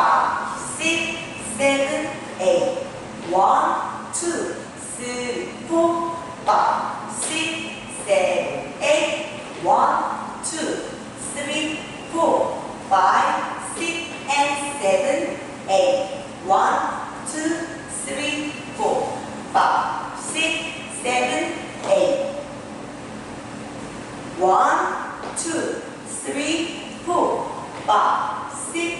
five, six, seven, eight. One, two, three, four, five, six, seven, eight. One, two, three, four, five, six, and seven, eight. One, two, three, four, five, six, seven, eight. One, two, three, four, five, six,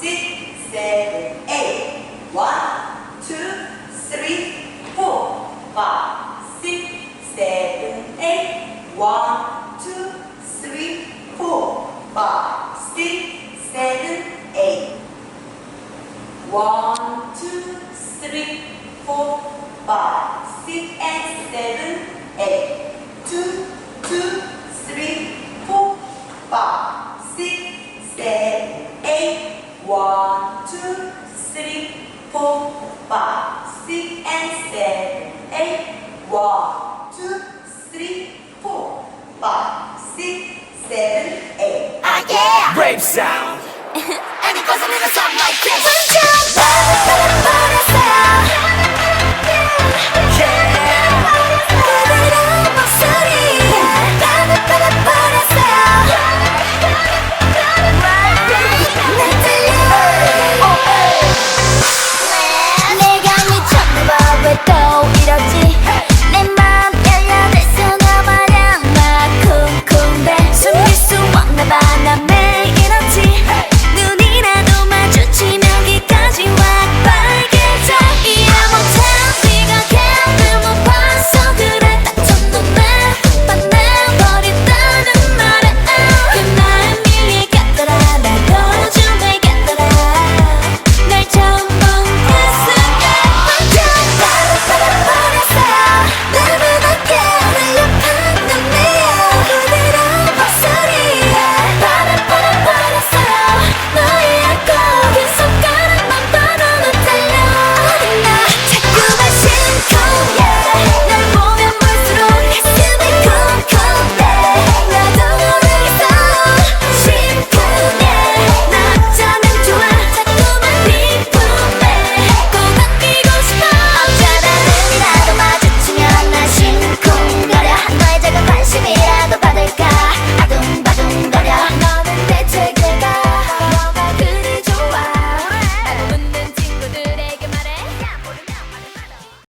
six, seven, eight. One, two, three, four, five, six, seven, eight. One, two, three, four, five, six, seven, eight. One, two, three, four, five, six, and seven, eight. Two, two, three, four, five, six, seven, eight. One, two, three, four, five, six, and seven, eight. One, two, three, four, five, six, seven, eight. Ah yeah! Rave sound. And it goes a little something like this. Hey!